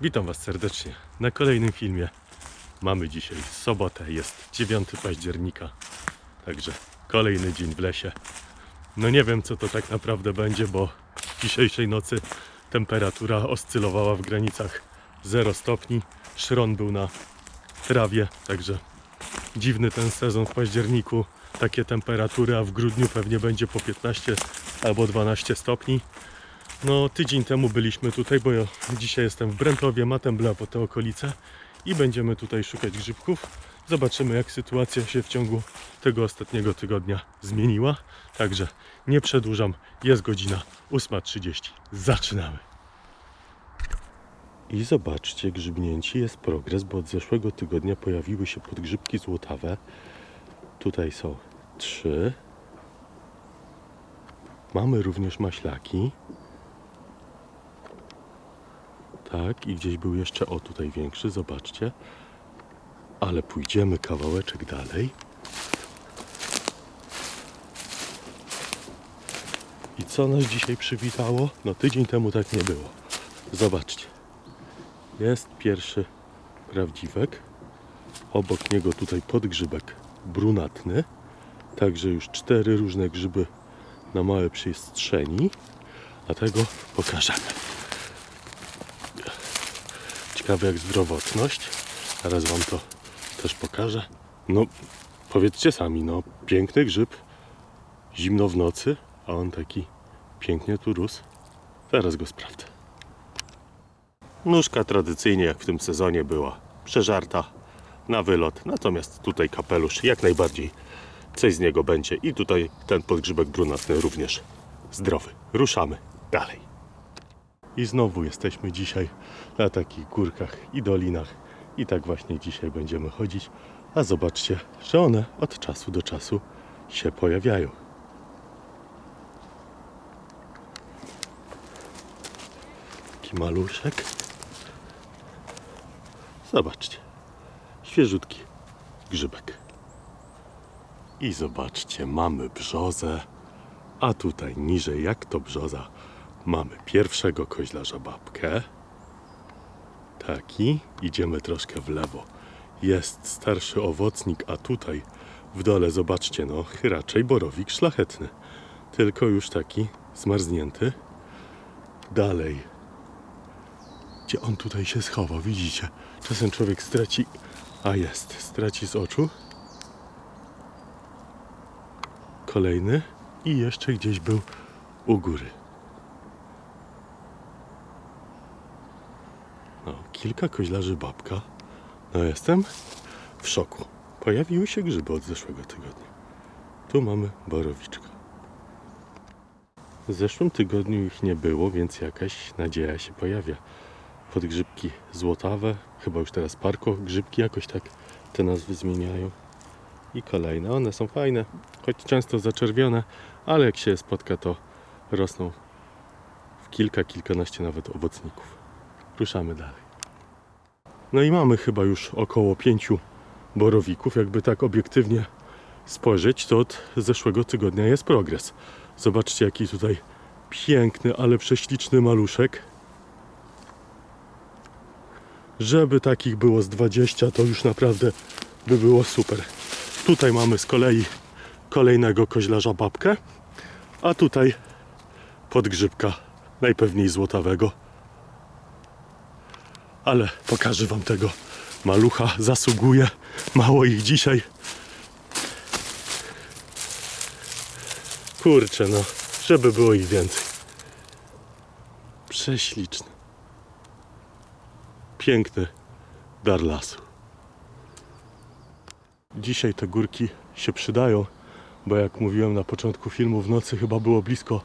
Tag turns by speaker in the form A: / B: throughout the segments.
A: Witam Was serdecznie na kolejnym filmie. Mamy dzisiaj sobotę, jest 9 października, także kolejny dzień w lesie. No nie wiem co to tak naprawdę będzie, bo dzisiejszej nocy temperatura oscylowała w granicach 0 stopni. Szron był na trawie, także dziwny ten sezon w październiku. Takie temperatury, a w grudniu pewnie będzie po 15 albo 12 stopni. No, tydzień temu byliśmy tutaj, bo ja dzisiaj jestem w Brętowie, Matembla, po te okolice i będziemy tutaj szukać grzybków. Zobaczymy, jak sytuacja się w ciągu tego ostatniego tygodnia zmieniła. Także nie przedłużam, jest godzina 8.30. Zaczynamy. I zobaczcie, grzybnięci jest progres, bo od zeszłego tygodnia pojawiły się podgrzybki złotawe. Tutaj są trzy. Mamy również maślaki. Tak, i gdzieś był jeszcze, o tutaj większy, zobaczcie. Ale pójdziemy kawałeczek dalej. I co nas dzisiaj przywitało? No tydzień temu tak nie było. Zobaczcie. Jest pierwszy prawdziwek. Obok niego tutaj podgrzybek brunatny. Także już cztery różne grzyby na małe przestrzeni. A tego pokażemy. Ciekawe jak zdrowotność. Zaraz Wam to też pokażę. No, powiedzcie sami, no, piękny grzyb. Zimno w nocy, a on taki pięknie tu rósł. Zaraz go sprawdzę. Nóżka tradycyjnie, jak w tym sezonie, była przeżarta na wylot. Natomiast tutaj kapelusz jak najbardziej coś z niego będzie. I tutaj ten podgrzybek brunatny również zdrowy. Ruszamy dalej. I znowu jesteśmy dzisiaj na takich górkach i dolinach. I tak właśnie dzisiaj będziemy chodzić. A zobaczcie, że one od czasu do czasu się pojawiają. Taki maluszek. Zobaczcie. Świeżutki grzybek. I zobaczcie, mamy brzozę. A tutaj niżej, jak to brzoza, mamy pierwszego koźlarza babkę. Taki. Idziemy troszkę w lewo. Jest starszy owocnik, a tutaj w dole, zobaczcie, no, raczej borowik szlachetny. Tylko już taki zmarznięty. Dalej. Gdzie on tutaj się schował, widzicie? Czasem człowiek straci, a jest, straci z oczu. Kolejny i jeszcze gdzieś był u góry. No, kilka koźlarzy babka. No jestem w szoku. Pojawiły się grzyby od zeszłego tygodnia. Tu mamy borowiczka. W zeszłym tygodniu ich nie było, więc jakaś nadzieja się pojawia. Podgrzybki złotawe, chyba już teraz parko grzybki jakoś tak te nazwy zmieniają. I kolejne, one są fajne, choć często zaczerwione, ale jak się spotka, to rosną w kilka, kilkanaście nawet owocników. Ruszamy dalej. No i mamy chyba już około pięciu borowików. Jakby tak obiektywnie spojrzeć, to od zeszłego tygodnia jest progres. Zobaczcie, jaki tutaj piękny, ale prześliczny maluszek. Żeby takich było z 20, to już naprawdę by było super. Tutaj mamy z kolei kolejnego koźlarza babkę, a tutaj podgrzybka najpewniej złotawego. Ale pokażę wam tego malucha, zasługuje. Mało ich dzisiaj. Kurczę no, żeby było ich więcej. Prześliczny. Piękny dar lasu. Dzisiaj te górki się przydają, bo jak mówiłem na początku filmu, w nocy chyba było blisko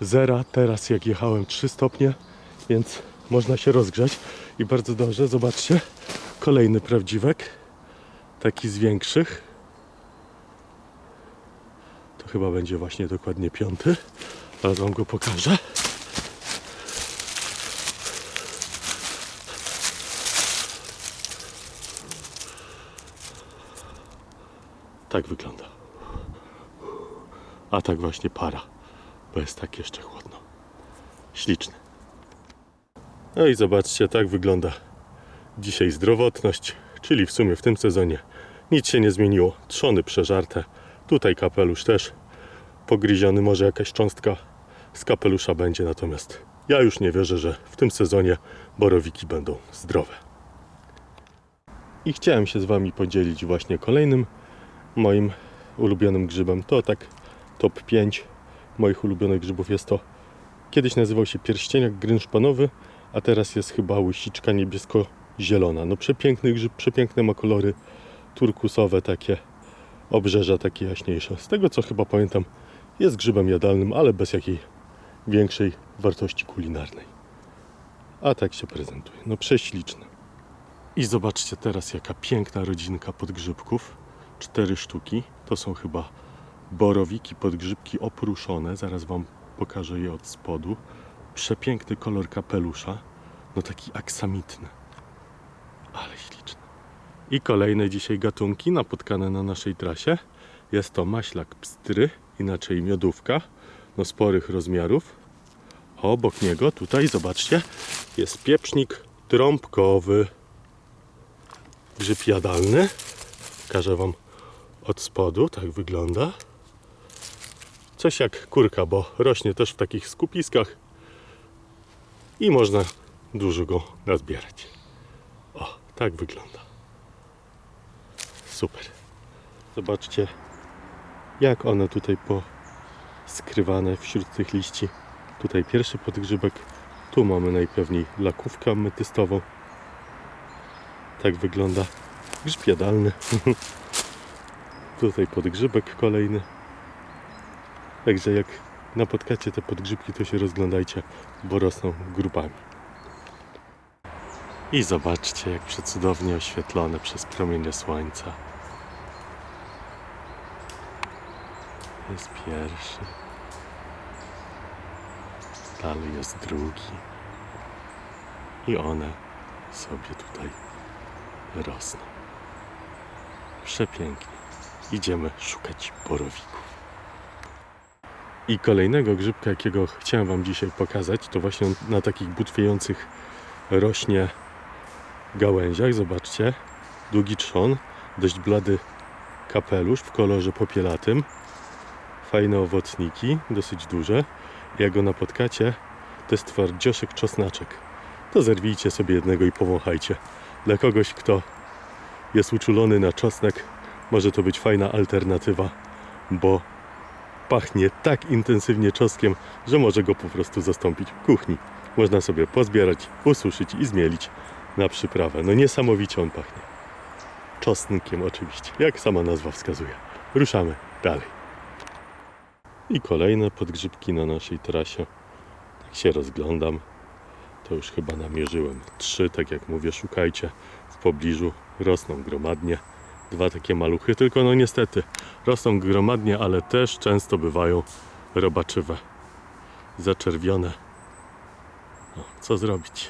A: zera. Teraz jak jechałem 3 stopnie, więc można się rozgrzać i bardzo dobrze. Zobaczcie, kolejny prawdziwek, taki z większych. To chyba będzie właśnie dokładnie piąty. Zaraz wam go pokażę. Tak wygląda. A tak właśnie para, bo jest tak jeszcze chłodno. Śliczny. No i zobaczcie, tak wygląda dzisiaj zdrowotność, czyli w sumie w tym sezonie nic się nie zmieniło. Trzony przeżarte, tutaj kapelusz też pogryziony, może jakaś cząstka z kapelusza będzie, natomiast ja już nie wierzę, że w tym sezonie borowiki będą zdrowe. I chciałem się z Wami podzielić właśnie kolejnym moim ulubionym grzybem. To tak top 5 moich ulubionych grzybów jest to. Kiedyś nazywał się pierścieniak grynszpanowy, a teraz jest chyba łysiczka niebiesko-zielona. No przepiękny grzyb, przepiękne ma kolory turkusowe takie, obrzeża takie jaśniejsze. Z tego co chyba pamiętam, jest grzybem jadalnym, ale bez jakiej większej wartości kulinarnej. A tak się prezentuje. No prześliczny. I zobaczcie teraz, jaka piękna rodzinka podgrzybków. Cztery sztuki. To są chyba borowiki, podgrzybki opruszone. Zaraz Wam pokażę je od spodu. Przepiękny kolor kapelusza. No taki aksamitny. Ale śliczny. I kolejne dzisiaj gatunki napotkane na naszej trasie. Jest to maślak pstry, inaczej miodówka. No sporych rozmiarów. Obok niego, tutaj zobaczcie, jest pieprznik trąbkowy. Grzyb jadalny. Pokażę Wam od spodu, tak wygląda. Coś jak kurka, bo rośnie też w takich skupiskach i można dużo go nazbierać. O, tak wygląda. Super. Zobaczcie, jak one tutaj po skrywane wśród tych liści. Tutaj pierwszy podgrzybek, tu mamy najpewniej lakówkę ametystową. Tak wygląda grzyb jadalny. Tutaj podgrzybek kolejny. Także jak napotkacie te podgrzybki, to się rozglądajcie, bo rosną grupami. I zobaczcie, jak przecudownie oświetlone przez promienie słońca. Jest pierwszy. Dalej jest drugi. I one sobie tutaj rosną. Przepięknie. Idziemy szukać borowików. I kolejnego grzybka, jakiego chciałem Wam dzisiaj pokazać, to właśnie na takich butwiejących rośnie gałęziach. Zobaczcie, długi trzon, dość blady kapelusz w kolorze popielatym. Fajne owocniki, dosyć duże. Jak go napotkacie, to jest twardzioszek czosnaczek. To zerwijcie sobie jednego i powąchajcie. Dla kogoś, kto jest uczulony na czosnek, może to być fajna alternatywa, bo pachnie tak intensywnie czosnkiem, że może go po prostu zastąpić w kuchni. Można sobie pozbierać, ususzyć i zmielić na przyprawę. No niesamowicie on pachnie. Czosnkiem oczywiście, jak sama nazwa wskazuje. Ruszamy dalej. I kolejne podgrzybki na naszej trasie. Tak się rozglądam. To już chyba namierzyłem. Trzy, tak jak mówię, szukajcie w pobliżu. Rosną gromadnie. Dwa takie maluchy, tylko no niestety rosną gromadnie, ale też często bywają robaczywe. Zaczerwione. No, co zrobić?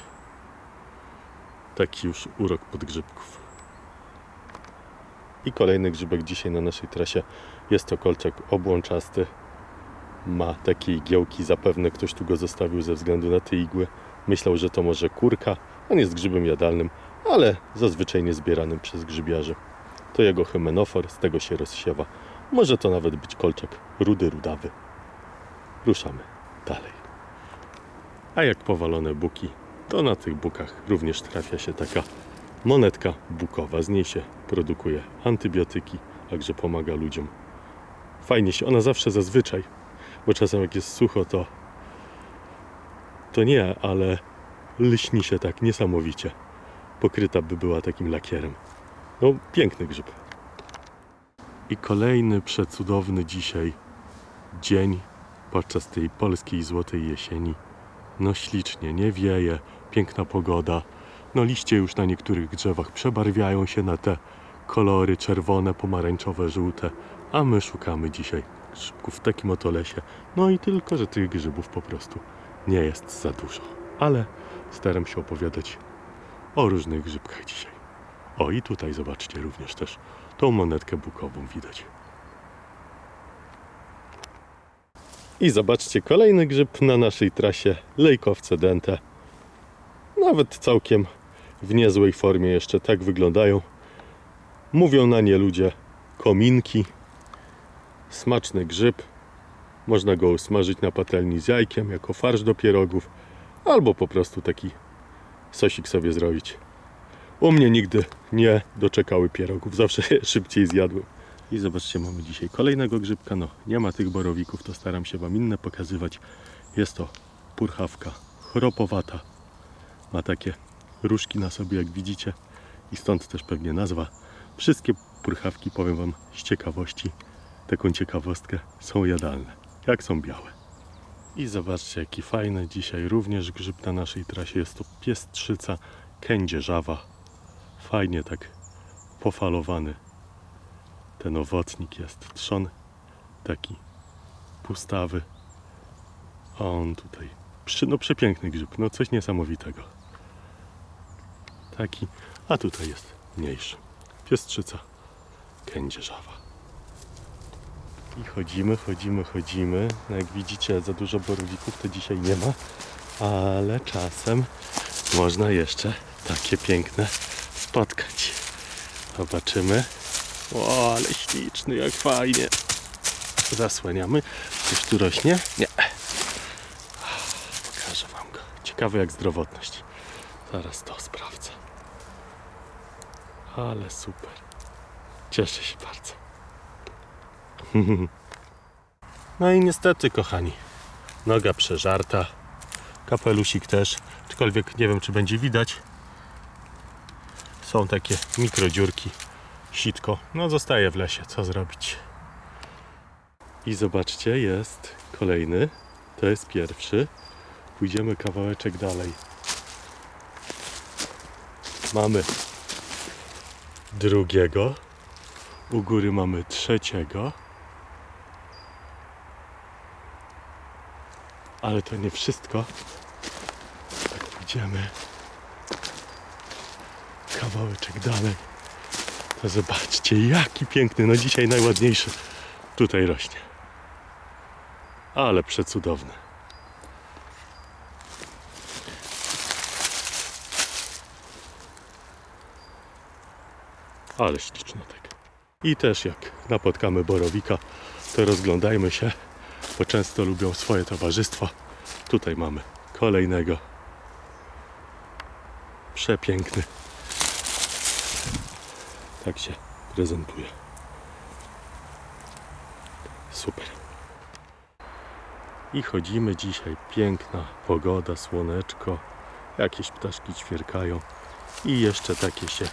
A: Taki już urok podgrzybków. I kolejny grzybek dzisiaj na naszej trasie jest to kolczak obłączasty. Ma takie igiełki, zapewne ktoś tu go zostawił ze względu na te igły. Myślał, że to może kurka. On jest grzybem jadalnym, ale zazwyczaj nie zbieranym przez grzybiarzy. To jego hymenofor, z tego się rozsiewa. Może to nawet być kolczak rudy, rudawy. Ruszamy dalej. A jak powalone buki, to na tych bukach również trafia się taka monetka bukowa. Z niej się produkuje antybiotyki, także pomaga ludziom. Fajnie się, ona zawsze zazwyczaj, bo czasem jak jest sucho, to to nie, ale lśni się tak niesamowicie. Pokryta by była takim lakierem. No, piękny grzyb. I kolejny przecudowny dzisiaj dzień podczas tej polskiej złotej jesieni. No ślicznie, nie wieje, piękna pogoda. No liście już na niektórych drzewach przebarwiają się na te kolory czerwone, pomarańczowe, żółte, a my szukamy dzisiaj grzybków w takim oto lesie. No i tylko, że tych grzybów po prostu nie jest za dużo. Ale staram się opowiadać o różnych grzybkach dzisiaj. O i tutaj zobaczcie również też tą monetkę bukową widać. I zobaczcie kolejny grzyb na naszej trasie lejkowce dente. nawet całkiem w niezłej formie jeszcze tak wyglądają. Mówią na nie ludzie kominki. Smaczny grzyb. Można go usmażyć na patelni z jajkiem jako farsz do pierogów, albo po prostu taki sosik sobie zrobić. U mnie nigdy nie doczekały pierogów, zawsze je szybciej zjadłem. I zobaczcie, mamy dzisiaj kolejnego grzybka. No, nie ma tych borowików, to staram się Wam inne pokazywać. Jest to purchawka chropowata. Ma takie różki na sobie, jak widzicie, i stąd też pewnie nazwa. Wszystkie purchawki, powiem Wam z ciekawości, taką ciekawostkę, są jadalne, jak są białe. I zobaczcie, jaki fajny dzisiaj również grzyb na naszej trasie. Jest to piestrzyca kędzierzawa. Fajnie tak pofalowany. Ten owocnik jest trzon taki pustawy. A on tutaj, no przepiękny grzyb, no coś niesamowitego. Taki, a tutaj jest mniejszy. Piestrzyca kędzierzawa. I chodzimy, chodzimy, chodzimy. No jak widzicie, za dużo borowików to dzisiaj nie ma, ale czasem można jeszcze takie piękne spotkać. Zobaczymy. O, ale śliczny, jak fajnie. Zasłaniamy. Coś tu rośnie? Nie. Pokażę Wam go. Ciekawe jak zdrowotność. Zaraz to sprawdzę. Ale super. Cieszę się bardzo. No i niestety, kochani, noga przeżarta, kapelusik też, aczkolwiek nie wiem, czy będzie widać. Są takie mikrodziurki, sitko. No zostaje w lesie, co zrobić. I zobaczcie, jest kolejny. To jest pierwszy. Pójdziemy kawałeczek dalej. Mamy drugiego. U góry mamy trzeciego. Ale to nie wszystko. Tak pójdziemy kawałeczek dalej. To zobaczcie, jaki piękny. No dzisiaj najładniejszy tutaj rośnie. Ale przecudowny. Ale ślicznotek. I też jak napotkamy borowika, to rozglądajmy się, bo często lubią swoje towarzystwo. Tutaj mamy kolejnego. Przepiękny. Tak się prezentuje. Super. I chodzimy dzisiaj. Piękna pogoda, słoneczko. Jakieś ptaszki ćwierkają. I jeszcze takie się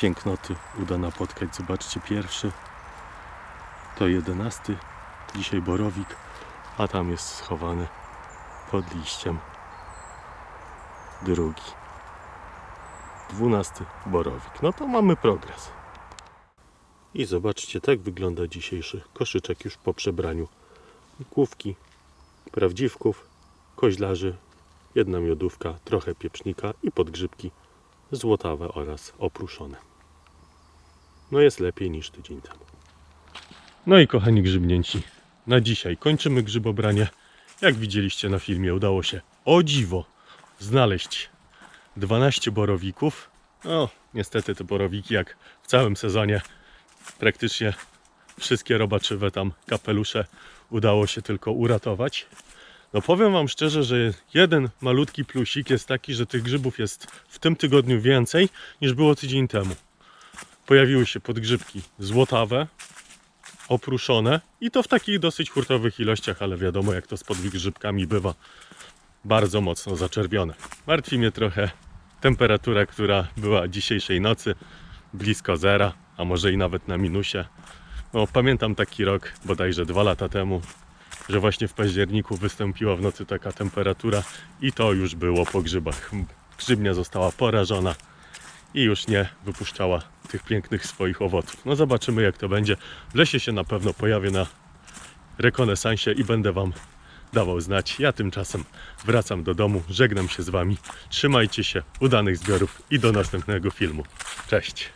A: pięknoty uda napotkać. Zobaczcie, pierwszy to jedenasty. Dzisiaj borowik, a tam jest schowany pod liściem drugi. Dwunasty borowik. No to mamy progres. I zobaczcie, tak wygląda dzisiejszy koszyczek już po przebraniu. Główki prawdziwków, koźlarzy, jedna miodówka, trochę piecznika i podgrzybki złotawe oraz opruszone. No jest lepiej niż tydzień temu. No i kochani grzybnięci, na dzisiaj kończymy grzybobranie. Jak widzieliście na filmie, udało się o dziwo znaleźć 12 borowików. No, niestety te borowiki, jak w całym sezonie, praktycznie wszystkie robaczywe tam kapelusze udało się tylko uratować. No powiem Wam szczerze, że jeden malutki plusik jest taki, że tych grzybów jest w tym tygodniu więcej niż było tydzień temu. Pojawiły się podgrzybki złotawe, opruszone i to w takich dosyć hurtowych ilościach, ale wiadomo jak to z podgrzybkami bywa bardzo mocno zaczerwione. Martwi mnie trochę temperatura, która była dzisiejszej nocy blisko zera, a może i nawet na minusie. No, pamiętam taki rok, bodajże dwa lata temu, że właśnie w październiku wystąpiła w nocy taka temperatura i to już było po grzybach. Grzybnia została porażona i już nie wypuszczała tych pięknych swoich owoców. No zobaczymy jak to będzie. W lesie się na pewno pojawię na rekonesansie i będę Wam dawał znać. Ja tymczasem wracam do domu, żegnam się z Wami. Trzymajcie się, udanych zbiorów i do następnego filmu. Cześć!